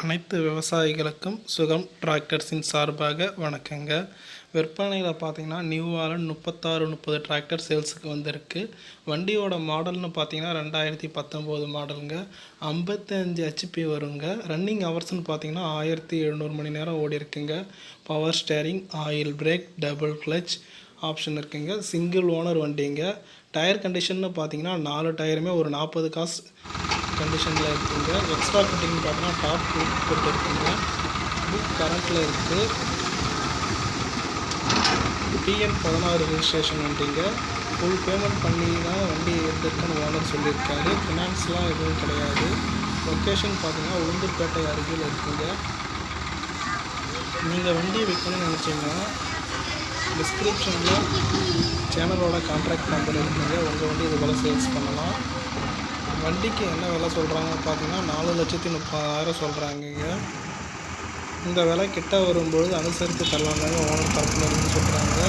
அனைத்து விவசாயிகளுக்கும் சுகம். டிராக்டர்ஸின் சார்பாக வணக்கங்க. விற்பனையில் பார்த்தீங்கன்னா நியூ ஆலன் முப்பத்தாறு முப்பது டிராக்டர் சேல்ஸுக்கு வந்திருக்கு. வண்டியோட மாடல்னு பார்த்தீங்கன்னா ரெண்டாயிரத்தி பத்தொம்போது மாடலுங்க. ஐம்பத்தஞ்சு ஹெச்பி வருங்க. ரன்னிங் ஹவர்ஸ்னு பார்த்தீங்கன்னா ஆயிரத்தி எழுநூறு மணி நேரம் ஓடி இருக்குங்க. Power steering oil brake double clutch option இருக்குங்க. சிங்கிள் ஓனர் வண்டிங்க. டயர் கண்டிஷன்னு பார்த்தீங்கன்னா நாலு டயருமே ஒரு நாற்பது காசு கண்டிஷனில் இருக்குங்க. எக்ஸ்ட்ரா ஃபிட்டிங் பார்த்தீங்கன்னா டாப் போட்டு இருக்குங்க புக் கரண்ட்டில் இருக்குது டிஎன் பதினாறு ரிஜிஸ்ட்ரேஷன் வண்டிங்க. ஃபுல் பேமெண்ட் பண்ணி தான் வண்டி எடுத்துருக்குன்னு ஓனர் சொல்லியிருக்காரு. ஃபினான்ஸ்லாம் எதுவும் கிடையாது. லொக்கேஷன் பார்த்தீங்கன்னா உளுந்தூர்பேட்டை அருகில் இருக்குங்க. நீங்கள் வண்டி விற்கணும்னு நினச்சிங்கன்னா டிஸ்கிரிப்ஷனில் சேனலோட கான்டாக்ட் நம்பர் இருக்குங்க. உங்கள் வண்டி இது போல் சேல்ஸ் பண்ணலாம். வண்டிக்கு என்ன விலை சொல்கிறாங்க பார்த்தீங்கன்னா நாலு லட்சத்தி முப்பதாயிரம் சொல்கிறாங்க இந்த விலை கிட்ட வரும்பொழுது அனுசரித்து தரலாம்னு ஓனர் தரப்புல இருந்து சொல்கிறாங்க